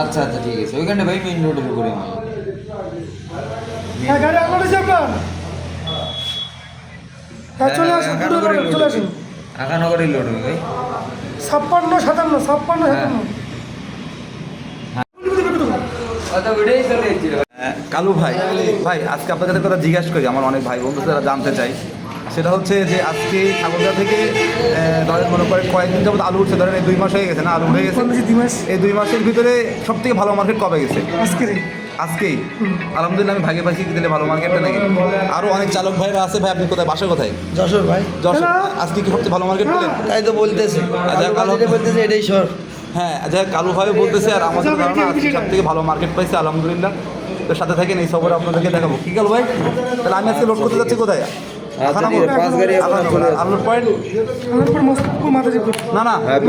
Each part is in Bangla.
আচ্ছা আচ্ছা ঠিক আছে। ওইখানে ভাই মেইন রোডের উপরে আমার হ্যাঁ গাড়ি হ্যাঁ চলে আসুন চলে আসুন। আখানগরের লোড হবে ভাই। ছাপ্পান্ন সাতান্ন ছাপ্পান্ন হ্যাঁ। সাতান্ন। হ্যাঁ, কালু ভাই ভাই আজকে আপনার কাছে কথা জিজ্ঞাসা করি। আমার অনেক ভাই বন্ধু যারা জানতে চাই সেটা হচ্ছে যে আজকে ঠাকুরগা থেকে ধরেন মনে করেন কয়েকদিন যাবত আলু উঠছে ধরেন এই দুই মাস হয়ে গেছে না আলু উঠে গেছে। দুই মাস। এই দুই মাসের ভিতরে সব থেকে ভালো মার্কেট কবে গেছে? আজকে আজকেই? আলহামদুলিল্লাহ আমি ভাগে পাইছি দিলে ভালো মার্কেটটা নাকি? আরও অনেক চালক ভাইরা আছে ভাই আপনি কোথায়? বাসা কোথায়? যশোর ভাই। যশোর। আজকে কি সবচেয়ে ভালো মার্কেট পেলেন? তাই তো বলতেছে। আচ্ছা, বলতেছে এটাই সর হ্যাঁ যা কালু ভাইও বলতেছে আর আমাদের ধারণা এদিকে, সব থেকে ভালো মার্কেট পাইছে আলহামদুলিল্লাহ। তো সাথে থাকেন এই সফরে আপনাদেরকে দেখাবো। কি কালু ভাই? তাহলে আমি আজকে লোড করতে যাচ্ছি কোথায়? আচ্ছা পয়েন্ট। না না হ্যাঁ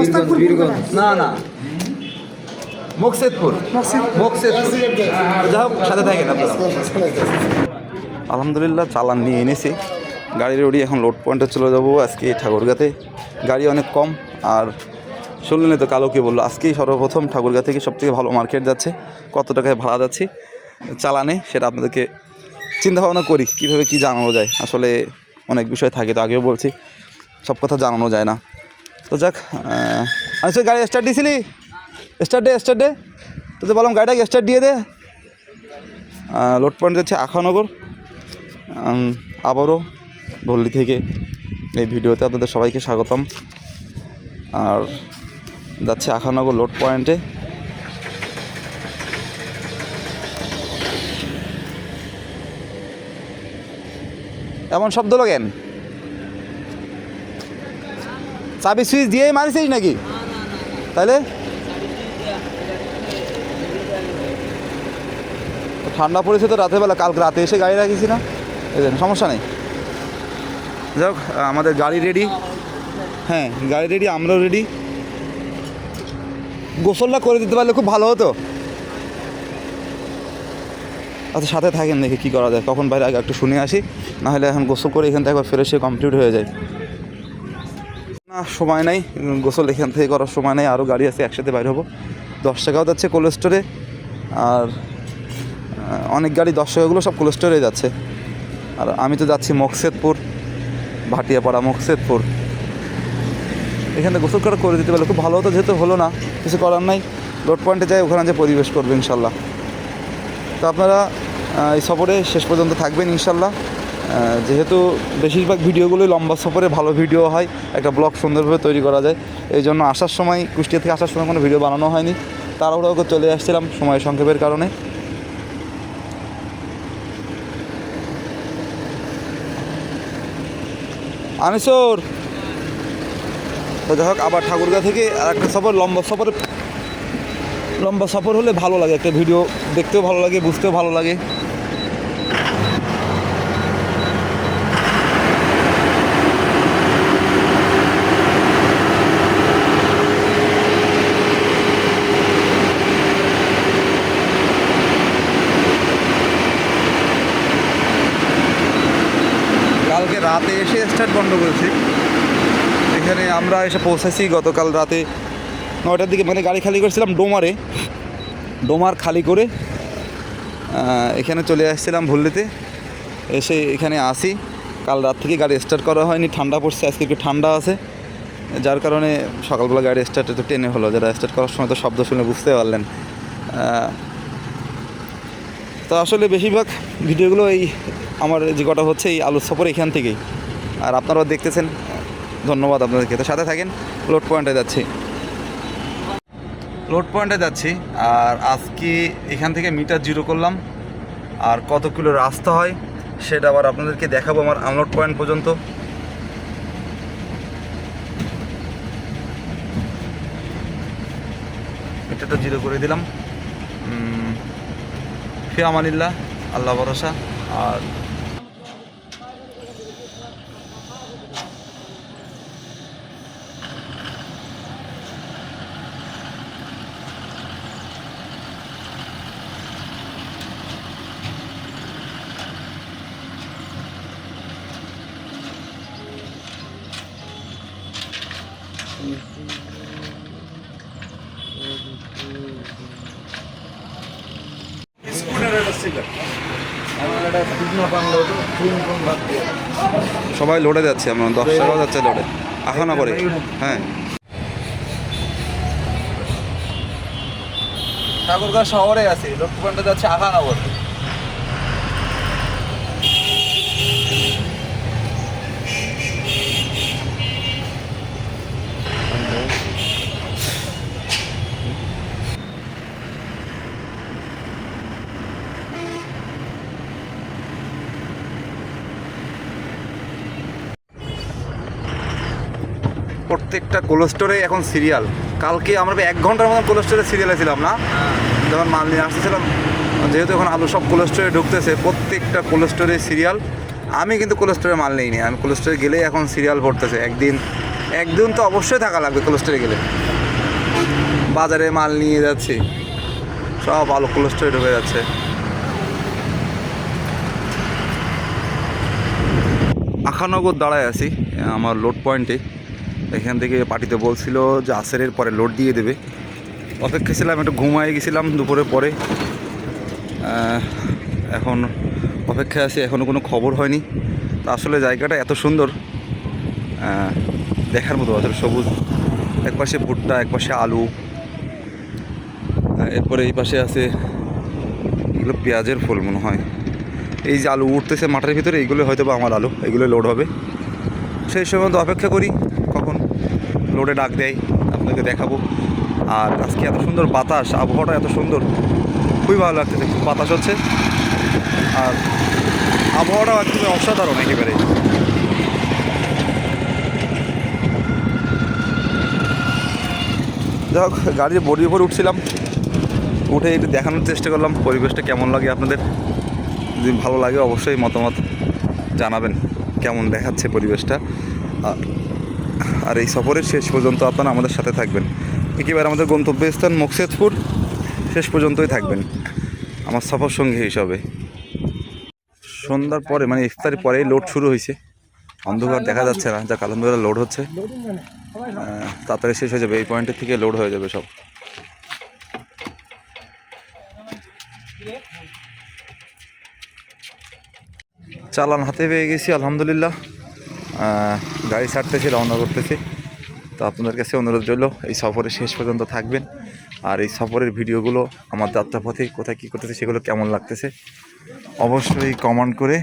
মুকসেদপুর। যা হোক সাথে থাকেন আপনারা। আলহামদুলিল্লাহ চালান নিয়ে এনেছি। গাড়ির ওড়ি এখন লোড পয়েন্টে চলে যাব আজকে ঠাকুরগাতে। গাড়ি অনেক কম আর শুনলেন তো কালোকে বলল আজকেই সর্বপ্রথম ঠাকুরগা থেকে সবথেকে ভালো মার্কেট যাচ্ছে কত টাকায় ভাড়া যাচ্ছে চালানে সেটা আপনাদেরকে চিন্তা ভাবনা করি, কীভাবে কী জানানো যায়। আসলে অনেক বিষয় থাকে, তো আগেও বলছি, সব কথা জানানো যায় না। তো যাক আমি সে গাড়ি স্টার্ট দিয়েছিলি স্টার্ট দে স্টার্ট দে। তো তো বললাম গাড়িটাকে স্টার্ট দিয়ে দে। লোড পয়েন্ট যাচ্ছে আখানগর। আবারও ভল্লি থেকে এই ভিডিওতে আপনাদের সবাইকে স্বাগতম। আর যাচ্ছে আখানগর লোড পয়েন্টে এমন শব্দ লগেন? চাবি সুইচ দিয়েই মারিছিস নাকি? তাহলে ঠান্ডা পড়েছে তো রাতেরবেলা কালকে রাতে এসে গাড়ি রাখিছি না? সমস্যা নেই। যাই আমাদের গাড়ি রেডি হ্যাঁ গাড়ি রেডি আমরাও রেডি গোসলটা করে দিতে পারলে খুব ভালো হতো। আচ্ছা সাথে থাকেন দেখি কী করা যায়। কখন বাইরে আগে একটু শুনে আসি, নাহলে এখন গোসল করে এখান থেকে একবার ফ্রেশ হয়ে কমপ্লিট হয়ে যায়। না, সময় নাই, গোসল এখান থেকে করার সময় নেই আরও গাড়ি আছে, একসাথে বাইর হব। দশ টাকাও যাচ্ছে কোল্ড স্টোরে আর অনেক গাড়ি দশ টাকাগুলো সব কোল্ড স্টোরে যাচ্ছে। আর আমি তো যাচ্ছি মকসেদপুর, ভাটিয়াপাড়া মকসেদপুর। এখানে গোসল করা করে দিতে পারলে খুব ভালো হতো, যেহেতু হলো না, কিছু করার নাই। লোড পয়েন্টে যাই, ওখানে যে পরিবেশ করবে, ইনশাল্লাহ। তো আপনারা এই সফরে শেষ পর্যন্ত থাকবেন ইনশাল্লাহ যেহেতু বেশিরভাগ ভিডিওগুলোই লম্বা সফরে, ভালো ভিডিও হয়, একটা ব্লগ সুন্দরভাবে তৈরি করা যায়। এই জন্য আসার সময়, কুষ্টিয়া থেকে আসার সময় কোনো ভিডিও বানানো হয়নি। তাড়াহুড়ো চলে আসছিলাম সময় সংক্ষেপের কারণে। আনিসোর! তো যাই হোক, আবার ঠাকুরগা থেকে আর একটা সফর, লম্বা সফর লম্বা সফর হলে ভালো লাগে, একটা ভিডিও দেখতেও ভালো লাগে, বুঝতেও ভালো লাগে। কালকে রাতে এসে স্টার্ট বন্ধ করেছি। এখানে আমরা এসে পৌঁছেছি, গতকাল রাতে নয়টার দিকে মানে গাড়ি খালি করেছিলাম ডোমারে। ডোমার খালি করে এখানে চলে আসছিলাম ভুল্লিতে এসে এখানে আসি। কাল রাত থেকে গাড়ি স্টার্ট করা হয়নি, ঠান্ডা পড়ছে, আজকে একটু ঠান্ডা আছে। যার কারণে সকালবেলা গাড়ি স্টার্ট একটু টেনে হলো, যারা স্টার্ট করার সময় তো শব্দ শুনে বুঝতে পারলেন। তো আসলে বেশিরভাগ ভিডিওগুলো এই আমার যে কটা হচ্ছে, এই আলুর সফর এখান থেকেই। আর আপনারাও দেখতেছেন, ধন্যবাদ আপনাদেরকে। তো সাথে থাকেন লোড পয়েন্টে যাচ্ছি। লোড পয়েন্টে যাচ্ছি আর আজকে এখান থেকে মিটার জিরো করলাম আর কত কিলো রাস্তা হয় সেটা আবার আপনাদেরকে দেখাবো আমার আনলোড পয়েন্ট পর্যন্ত। মিটারটা জিরো করে দিলাম। উম, ফি আমানিল্লাহ আল্লাহ ভরসা আর সবাই লোডে যাচ্ছে, আমরা দশ টাকাও যাচ্ছে লোডে। এখনও করে। হ্যাঁ। ঠাকুরগাঁও শহরে আছে পয়েন্টে যাচ্ছে আখানগর প্রত্যেকটা কোল্ড স্টোরে এখন সিরিয়াল। কালকে আমরা এক ঘণ্টার মতন কোল্ড স্টোরে সিরিয়ালে ছিলাম না? যখন মাল নিয়ে আসতেছিলাম, যেহেতু এখন আলু সব কোল্ড স্টোরে ঢুকতেছে, প্রত্যেকটা কোল্ড স্টোরে সিরিয়াল। আমি কিন্তু কোল্ড স্টোরে মাল নেইনি আমি কোল্ড স্টোরে গেলেই এখন সিরিয়াল ভরতেছে একদিন। একদিন তো অবশ্যই থাকা লাগবে কোল্ড স্টোরে গেলে। বাজারে মাল নিয়ে যাচ্ছি। সব আলু কোল্ড স্টোরে ঢুকে যাচ্ছে। আখানগর দাঁড়ায় আছি, আমার লোড পয়েন্টে এখান থেকে পার্টিতে বলছিল যে আসেরের পরে লোড দিয়ে দেবে। অপেক্ষা ছিলাম, একটু ঘুমায় গেছিলাম দুপুরের পরে। এখন অপেক্ষায় আছি এখনও কোনো খবর হয়নি। তা আসলে জায়গাটা এত সুন্দর দেখার মতো আসলে সবুজ। একপাশে ভুট্টা একপাশে আলু। এরপরে এই পাশে আছে এগুলো পেঁয়াজের ফুল মনে হয়। এই যে আলু উঠতেছে মাঠের ভিতরে, এইগুলো হয়তো বা আমার আলু এগুলো লোড হবে। সেই সময় তো অপেক্ষা করি। লোডে ডাক দেয় আপনাকে দেখাবো। আর আজকে এত সুন্দর বাতাস, আবহাওয়াটা এত সুন্দর, খুবই ভালো লাগতেছে খুব বাতাস হচ্ছে। আর আবহাওয়াটাও একদম অসাধারণ একেবারে যাই হোক, গাড়ির বডির উপর উঠছিলাম, উঠে একটু দেখানোর চেষ্টা করলাম, পরিবেশটা কেমন লাগে আপনাদের? যদি ভালো লাগে অবশ্যই মতামত জানাবেন, কেমন দেখাচ্ছে পরিবেশটা। আর- এই সফরের শেষ পর্যন্ত আপনারা আমাদের সাথে থাকবেন। একেবারে আমাদের গন্তব্যস্থান মুকসেদপুর শেষ পর্যন্তই থাকবেন আমার সফর সঙ্গী হিসাবে। সন্ধ্যার পরে মানে ইফতারের পরেই লোড শুরু হয়েছে। অন্ধকার দেখা যাচ্ছে না যা কালন্দরা লোড হচ্ছে। তাড়াতাড়ি শেষ হয়ে যাবে, এই পয়েন্টের থেকে লোড হয়ে যাবে সব। চালান হাতে পেয়ে গেছি, আলহামদুলিল্লাহ। গাড়ি ছাড়তেছি, রওনা করতেছি। তো আপনাদের কাছে অনুরোধ রইল, এই সফরে শেষ পর্যন্ত থাকবেন। আর এই সফরের ভিডিওগুলো আমার যাত্রাপথে কোথায় কী করতেছে সেগুলো কেমন লাগতেছে, অবশ্যই কমেন্ট করে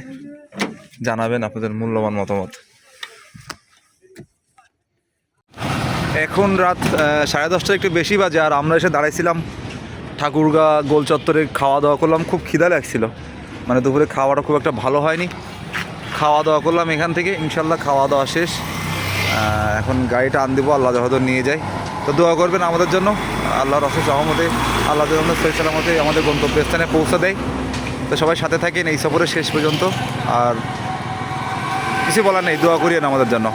জানাবেন আপনাদের মূল্যবান মতামত। এখন রাত সাড়ে দশটা একটু বেশি বাজে, আর আমরা এসে দাঁড়াইছিলাম ঠাকুরগা গোল চত্বরে খাওয়া দাওয়া করলাম। খুব খিদা লাগছিল। মানে দুপুরে খাওয়াটা খুব একটা ভালো হয়নি। খাওয়া দাওয়া করলাম এখান থেকে। ইনশাল্লাহ খাওয়া দাওয়া শেষ এখন গাড়িটা আন দেবো, আল্লাহ হয়তো নিয়ে যাই। তো দোয়া করবেন আমাদের জন্য। আল্লাহর অশেষ সহমতে আল্লাহ জন্য সহি সালামতে আমাদের গন্তব্যস্থানে পৌঁছে দেয়। তো সবাই সাথে থাকেন এই সফরের শেষ পর্যন্ত। আর কিছু বলার নেই, দোয়া করিয়েন আমাদের জন্য।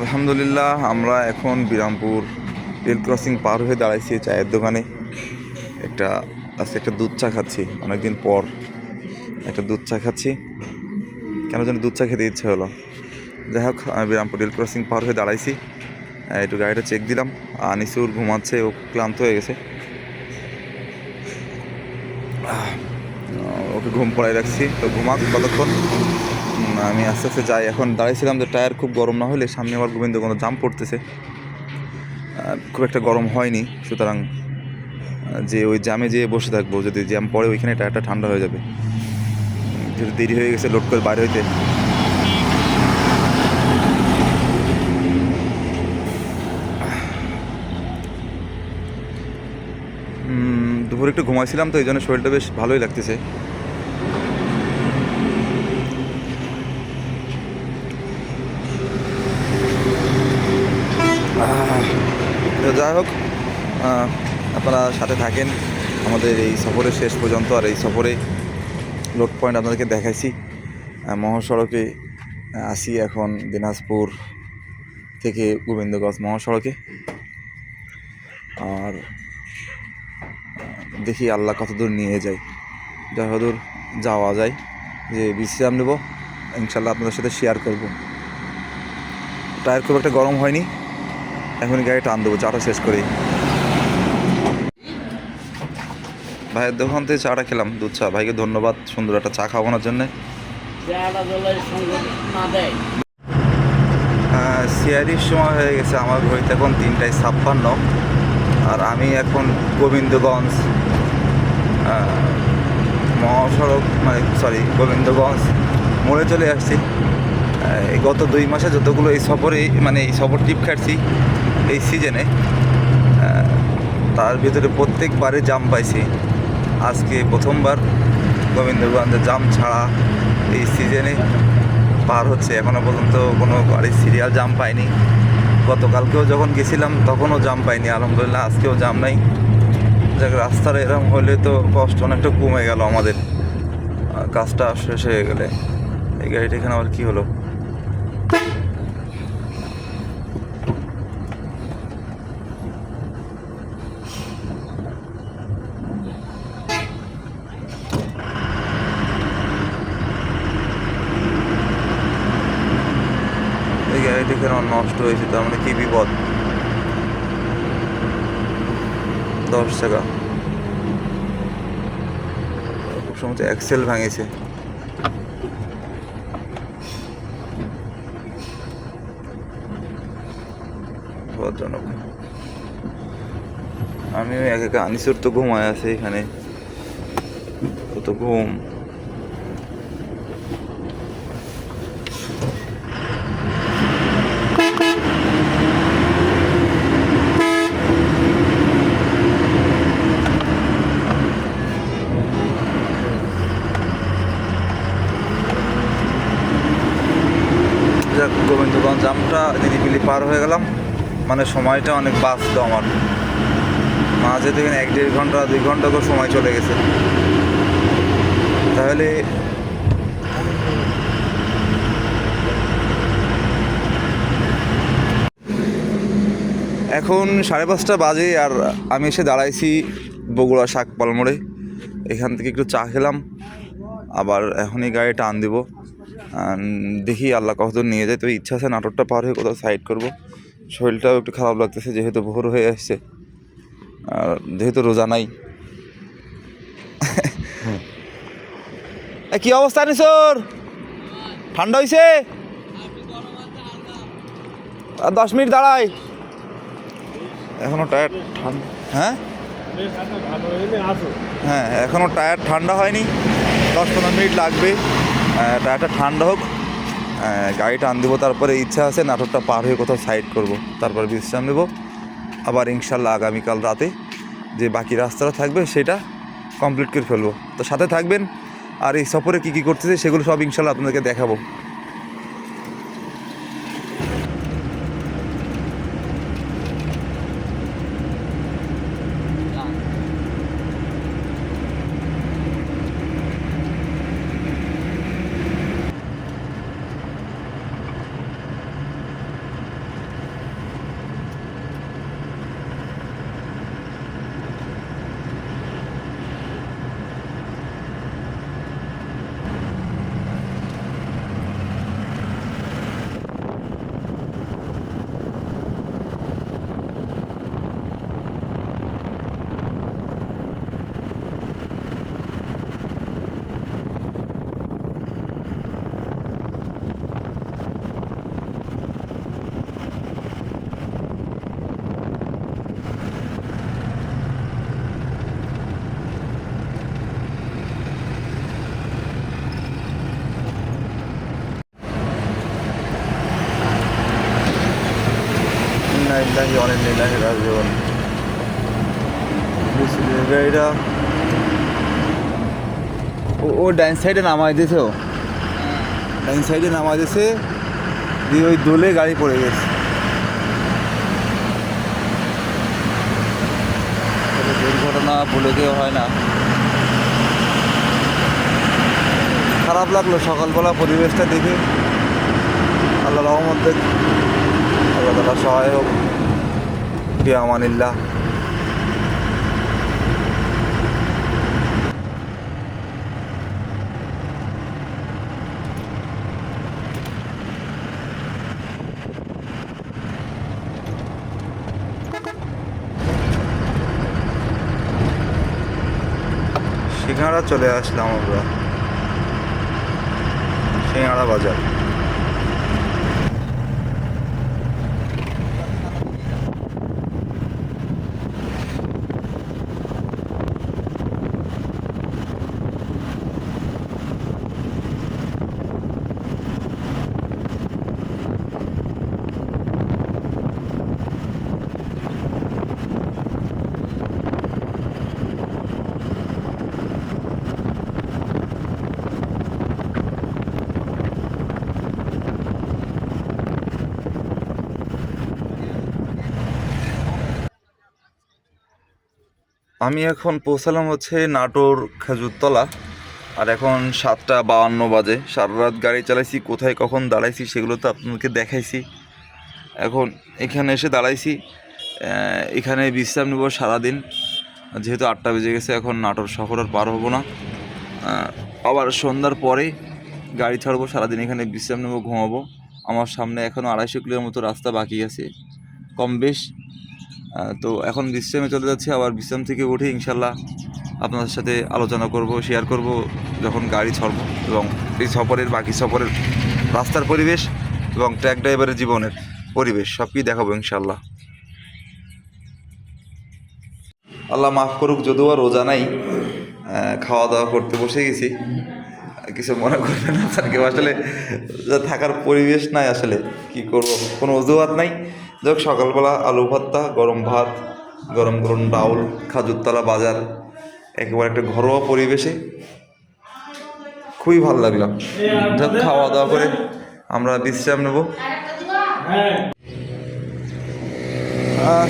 আলহামদুলিল্লাহ, আমরা এখন বিরামপুর রেল ক্রসিং পার হয়ে দাঁড়াইছি চায়ের দোকানে। একটা, আজকে একটা দুধ চা খাচ্ছি, অনেকদিন পর। একটা দুধ চা খাচ্ছি। কেন যেন দুধ চা খেতে ইচ্ছে হলো। যাই হোক, আমি বিরামপুর রেল ক্রসিং পার হয়ে দাঁড়াইছি। একটু গাড়িটা চেক দিলাম। আনিসুর ঘুমাচ্ছে, ও ক্লান্ত হয়ে গেছে। ওকে ঘুম পড়াই রাখছি। তো ঘুমাক কতক্ষণ আমি আস্তে আস্তে যাই। এখন দাঁড়াইছিলাম যে টায়ার খুব গরম না হলে সামনে আবার গোবিন্দগঞ্জ জাম পড়তেছে। খুব একটা গরম হয়নি। সুতরাং যে ওই জামে যেয়ে বসে থাকব, যদি জ্যাম পড়ে ওইখানে টায়ারটা ঠান্ডা হয়ে যাবে। যেহেতু দেরি হয়ে গেছে লোড করে বাইরে হইতে। দুপুরে একটু ঘুমাইছিলাম তো, এই জন্য শরীরটা বেশ ভালোই লাগতেছে। যাই হোক আপনারা সাথে থাকেন। আমাদের এই সফরের শেষ পর্যন্ত, আর এই সফরে লোড পয়েন্ট আপনাদেরকে দেখাইছি। মহাসড়কে আসি এখন দিনাজপুর থেকে গোবিন্দগঞ্জ মহাসড়কে। আর দেখি আল্লাহ কতদূর নিয়ে যায়। যতদূর যাওয়া যায়। যে বিশ্রাম নেব ইনশাল্লাহ আপনাদের সাথে শেয়ার করব। টায়ার খুব একটা গরম হয়নি। এখন গাড়ি টান দেবো, চাটা শেষ করি। ভাইয়ের দোকান থেকে চাটা খেলাম, দুধ চা। ভাইকে ধন্যবাদ, সুন্দর একটা চা খাওয়ানোর জন্যে। সিয়ারির সময় হয়ে গেছে, আমার ঘড়িতে এখন তিনটায় ছাপ্পান্ন। আর আমি এখন গোবিন্দগঞ্জ মহাসড়ক মানে সরি গোবিন্দগঞ্জ মোড়ে চলে আসছি। গত দুই মাসে যতগুলো এই সফরে মানে এই সফর টিপ খাটছি এই সিজনে তার ভিতরে প্রত্যেকবারে জাম পাইছি। আজকে প্রথমবার গোবিন্দগঞ্জে জাম ছাড়া এই সিজনে পার হচ্ছে। এখনও পর্যন্ত কোনো গাড়ির সিরিয়াল জাম পাইনি। গতকালকেও যখন গেছিলাম, তখনও জাম পাইনি। আলহামদুলিল্লাহ, আজকেও জাম নাই। যাক, রাস্তার এরকম হলে তো কষ্ট অনেকটা কমে গেল আমাদের। কাজটা শেষ হয়ে গেলে। এই গাড়িটা এখানে আবার কী হলো? কেন নষ্ট হয়েছে, তার মানে কি বিপদ? দশ টাকা। খুব সম্ভবত এক্সেল ভাঙেছে। ভদ্রলোক। আমিও এক একা আনিসুর তো ঘুমায় আছে এখানে। ও তো ঘুম যাক গোবিন্দগঞ্জ জামটা নিরিবিলি পার হয়ে গেলাম। মানে সময়টা অনেক বাঁচলো আমার। মাঝে দেখেন এক দেড় ঘণ্টা, দুই ঘণ্টা করে সময় চলে গেছে। তাহলে এখন সাড়ে পাঁচটা বাজে আর আমি এসে দাঁড়াইছি বগুড়া শাকপাল মোড়ে এখান থেকে একটু চা খেলাম। আবার এখনই গাড়ি টান দিব। দেখি আল্লাহ কতদূর নিয়ে যায়। তো ইচ্ছা আছে নাটকটা পার হয়ে কোথাও সাইড করব। শরীরটাও একটু খারাপ লাগতেছে, যেহেতু ভোর হয়ে আসছে। আর যেহেতু রোজা নাই। কি অবস্থা নিসর ঠান্ডা হয়েছে আর দশ মিনিট দাঁড়াই। এখনও টায়ার ঠান্ডা হ্যাঁ? হ্যাঁ এখনও টায়ার ঠান্ডা হয়নি। দশ পনেরো মিনিট লাগবে। টায়ারটা ঠান্ডা হোক। আহ, গাড়িটা আন দেবো তারপরে ইচ্ছা আছে নাটকটা পার হয়ে কোথাও সাইড করব। তারপর বিশ্রাম নেব। আবার ইনশাল্লাহ আগামীকাল রাতে যে বাকি রাস্তাটা থাকবে সেটা কমপ্লিট করে ফেলব। তো সাথে থাকবেন। আর এই সফরে কী কী করতেছে সেগুলো সব ইনশাল্লাহ আপনাদেরকে দেখাবো। ডাইন সাইডে নামাই দিয়েছে ও। ডাইন সাইডে নামাই দিয়েছে দিয়ে ওই দোলে গাড়ি পড়ে গেছে। দুর্ঘটনা বলে কেউ হয় না। খারাপ লাগল সকালবেলা পরিবেশটা দেখে। আল্লাহ রহমতে আল্লাহ তালা সহায় হোক। ফি চলে আসলাম আমরা। সিঙ্গাড়া বাজার আমি এখন পৌঁছালাম হচ্ছে নাটোর খেজুরতলা। আর এখন সাতটা বাউান্ন বাজে। সারা রাত গাড়ি চালাইছি, কোথায় কখন দাঁড়াইছি সেগুলো তো আপনাদেরকে দেখাইছি। এখন এখানে এসে দাঁড়াইছি। এখানে বিশ্রাম নেব সারাদিন। যেহেতু আটটা বেজে গেছে, এখন নাটোর শহর আর পার হব না। আবার সন্ধ্যার পরে গাড়ি ছাড়বো, সারাদিন এখানে বিশ্রাম নেব, ঘুমাবো। আমার সামনে এখনও আড়াইশো কিলোর মতো রাস্তা বাকি আছে। কম বেশ। তো এখন বিশ্রামে চলে যাচ্ছি, আবার বিশ্রাম থেকে উঠে ইনশাল্লাহ আপনাদের সাথে আলোচনা করব শেয়ার করব, যখন গাড়ি ছাড়বো এবং এই সফরের বাকি সফরের রাস্তার পরিবেশ এবং ট্র্যাক ড্রাইভারের জীবনের পরিবেশ সব কি দেখাবো ইনশাল্লাহ আল্লাহ মাফ করুক, যদিও আর রোজা নাই খাওয়া দাওয়া করতে বসে গেছি। কিছু মনে করবেন না স্যার কেউ আসলে থাকার পরিবেশ নাই আসলে, কি করব? কোনো অজুহাত নাই। যাক সকালবেলা আলু ভর্তা, গরম ভাত, গরম গরম ডাউল খাজুরতলা বাজার, একেবারে একটা ঘরোয়া পরিবেশে। খুবই ভালো লাগল। খাওয়া দাওয়া করে আমরা বিশ্রাম নেব।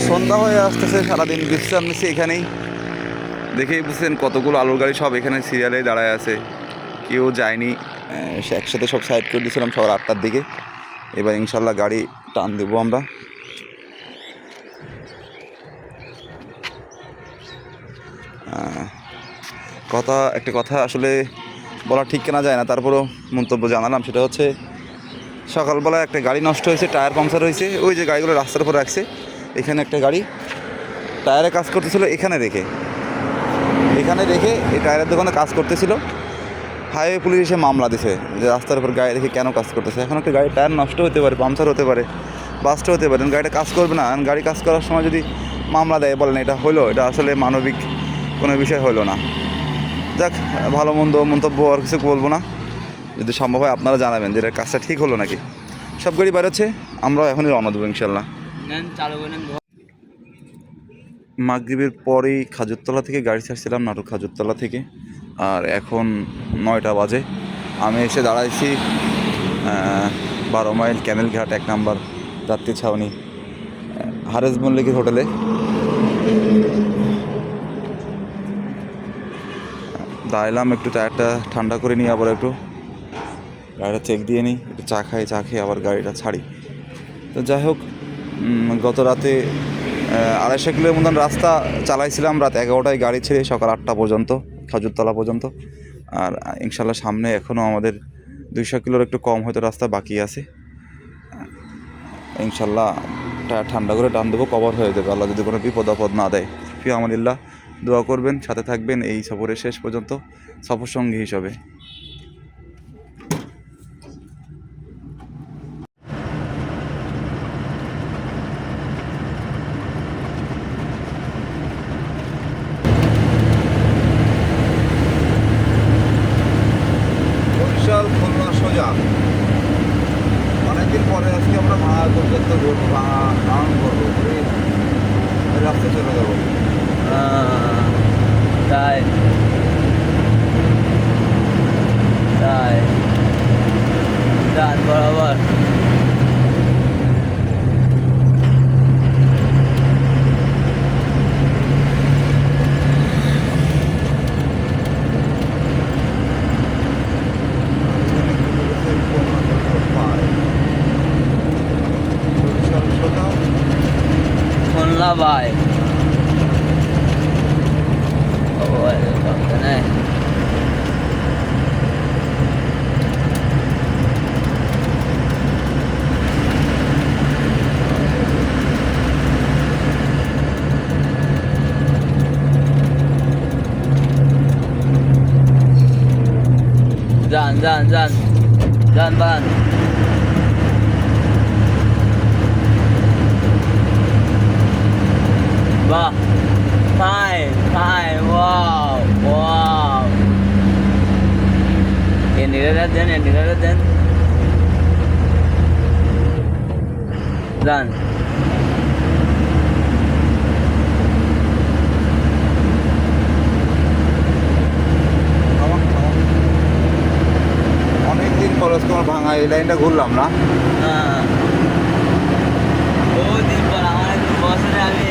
সন্ধ্যা হয়ে আসতেছে, সারাদিন বিশ্রাম নিচ্ছি এখানেই। দেখেই বুঝছেন কতগুলো আলুর গাড়ি সব এখানে সিরিয়ালে দাঁড়ায় আছে। কেউ যায়নি। একসাথে সব সাইড করে দিয়েছিলাম সকাল আটটার দিকে। এবার ইনশাল্লাহ গাড়ি টান দেবো আমরা। কথা, একটা কথা আসলে বলা ঠিক কেনা যায় না, তারপরও মন্তব্য জানালাম, সেটা হচ্ছে সকালবেলা একটা গাড়ি নষ্ট হয়েছে, টায়ার পাংচার হয়েছে, ওই যে গাড়িগুলো রাস্তার উপর রাখছে, এখানে একটা গাড়ি টায়ারে কাজ করতেছিল এখানে রেখে। এখানে রেখে এই টায়ারের দোকানে কাজ করতেছিল, হাইওয়ে পুলিশ এসে মামলা দিছে, যে রাস্তার উপর গাড়ি রেখে কেন কাজ করতেছে? এখন একটা গাড়ির টায়ার নষ্ট হতে পারে, পাংচার হতে পারে, বাস্ট হতে পারে, গাড়িটা কাজ করবে না, গাড়ি কাজ করার সময় যদি মামলা দেয়, বলেন এটা হলো, এটা আসলে মানবিক কোনো বিষয় হলো না। যাক ভালো মন্দ মন্তব্য আর কিছু বলব না। যদি সম্ভব হয় আপনারা জানাবেন যে এটা কাজটা ঠিক হলো নাকি। সব গাড়ি বেরোচ্ছে আমরাও এখনই রওনা দেবো ইনশাল্লাহ মাগরীবের পরেই খাজুরতলা থেকে গাড়ি ছাড়ছিলাম নাটক খাজুরতলা থেকে। আর এখন নয়টা বাজে। আমি এসে দাঁড়াইছি বারো মাইল ক্যানেল ঘাট এক নাম্বার যাত্রী ছাউনি হারেস মল্লিকের হোটেলে। দাঁড়ালাম একটু টায়ারটা ঠান্ডা করে নিই আবার একটু। গাড়িটা চেক দিয়ে নিই, একটু চা খাই, চা খেয়ে আবার গাড়িটা ছাড়ি। তো যাই হোক গত রাতে আড়াইশো কিলোর মতন রাস্তা চালাইছিলাম, রাত এগারোটায় গাড়ি ছেড়ে সকাল আটটা পর্যন্ত, খাজুরতলা পর্যন্ত। আর ইনশাল্লাহ সামনে এখনও আমাদের দুইশো কিলোর একটু কম হয়তো রাস্তা বাকি আছে। ইনশাল্লাহ ঠান্ডা করে টান দেবো, কভার হয়ে যাবে। আল্লাহ যদি কোনো বিপদ আপদ না দেয়। ফি আমাদিল্লাহ দোয়া করবেন, সাথে থাকবেন এই সফরের শেষ পর্যন্ত সফর সঙ্গী হিসাবে। অনেকদিন পরে আজকে আমরা রাস্তায় চলে যাব। อ่าได้ได้ด้นบริบวณคนละบาย যান যান যান বান বাহ ফাইন ফাইন ওয়াও ওয়াও এন্ডিকাটার দেন এন্ডিকাটার দেন যান অনেকদিন পর আজকে আমার ভাঙা এই লাইনটা ঘুরলাম না। হ্যাঁ। বহুদিন পর আমার বছরে আমি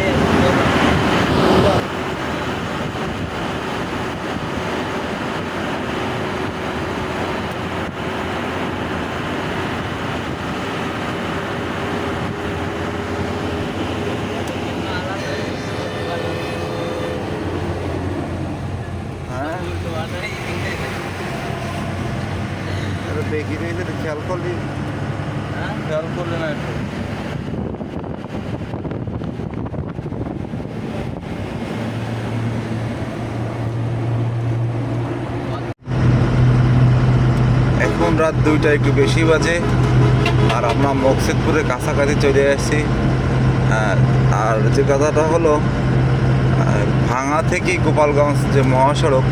হ্যাঁ দেখি দেখি খেয়াল করলি খেয়াল করলে না একটু এখন রাত দুইটা একটু বেশি বাজে। আর আমরা মকসিদপুরে কাছাকাছি চলে আসছি। আহ, আর যে কথাটা হলো ভাঙা থেকে গোপালগঞ্জ যে মহাসড়ক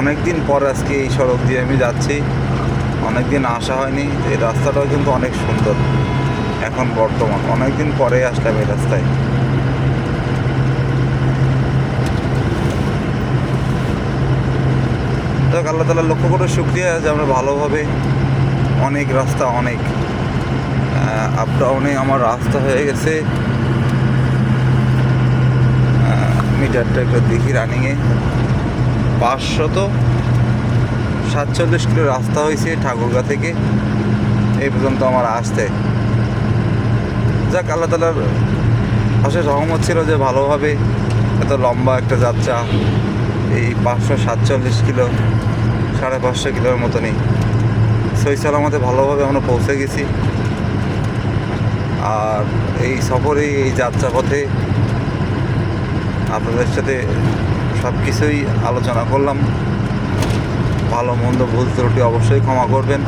অনেক দিন পর আজকে এই সড়ক দিয়ে আমি যাচ্ছি। অনেক দিন আসা হয়নি এই রাস্তাটাও কিন্তু অনেক সুন্দর। এখন বর্তমান অনেক দিন পরে আসলাম এই রাস্তায়। যাক আল্লাহ তালা লক্ষ্য করে, শুক্রিয়া যে আমরা ভালোভাবে অনেক রাস্তা, অনেক আপ ডাউনে আমার রাস্তা হয়ে গেছে। মিটারটা একটু দেখি রানিংয়ে পাঁচশত সাতচল্লিশ কিলো রাস্তা হয়েছে ঠাকুরগা থেকে। এই পর্যন্ত আমার আসতে। যাক, আল্লাহ তালার অশেষ রহমত ছিল যে ভালোভাবে এত লম্বা একটা যাত্রা এই পাঁচশো সাতচল্লিশ কিলো, সাড়ে পাঁচশো কিলোর মতনই। সই সালামতে ভালোভাবে আমরা পৌঁছে গেছি। আর এই সফরে এই যাত্রাপথে আপনাদের সাথে সব কিছুই আলোচনা করলাম। ভালো, মন্দ, ভুল ত্রুটি অবশ্যই ক্ষমা করবেন।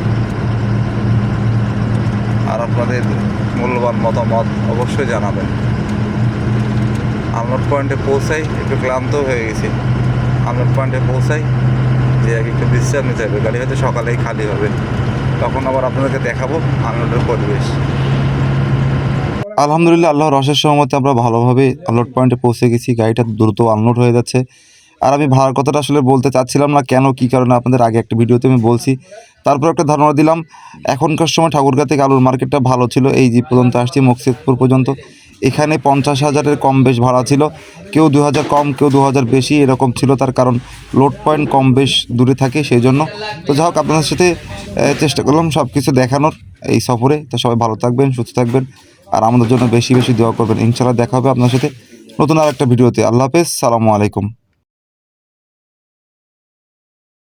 আর আপনাদের মূল্যবান মতামত অবশ্যই জানাবেন। আনলোড পয়েন্টে পৌঁছাই, একটু ক্লান্ত হয়ে গেছি। আনলোড পয়েন্টে পৌঁছাই। যে একটু বিশ্রাম নিতে হবে গাড়ি হয়তো সকালেই খালি হবে। তখন আবার আপনাদেরকে দেখাবো আনলোডের পরিবেশ। আলহামদুলিল্লাহ আল্লাহ রসের সহমতে আমরা ভালোভাবে আনলোড পয়েন্টে পৌঁছে গেছি। গাড়িটা দ্রুত আনলোড হয়ে যাচ্ছে। আর আমি ভাড়ার কথাটা আসলে বলতে চাচ্ছিলাম না কেন, কী কারণে আপনাদের আগে একটা ভিডিওতে আমি বলছি। তারপর একটা ধারণা দিলাম, এখনকার সময় ঠাকুরগা থেকে আলুর মার্কেটটা ভালো ছিল। এই যে পর্যন্ত আসছি, মকসিদপুর পর্যন্ত। এখানে পঞ্চাশ হাজারের কম বেশ ভাড়া ছিল। কেউ দু হাজার কম, কেউ দু হাজার বেশি, এরকম ছিল তার কারণ লোড পয়েন্ট কম বেশ দূরে থাকে সেই জন্য। তো যাই হোক, আপনাদের সাথে চেষ্টা করলাম সব কিছু দেখানোর এই সফরে। তো সবাই ভালো থাকবেন, সুস্থ থাকবেন, আর আমাদের জন্য বেশি বেশি দোয়া করবেন। ইনশাল্লাহ দেখা হবে আপনার সাথে নতুন আর একটা ভিডিওতে। আল্লাহ হাফেজ, সালামু আলাইকুম।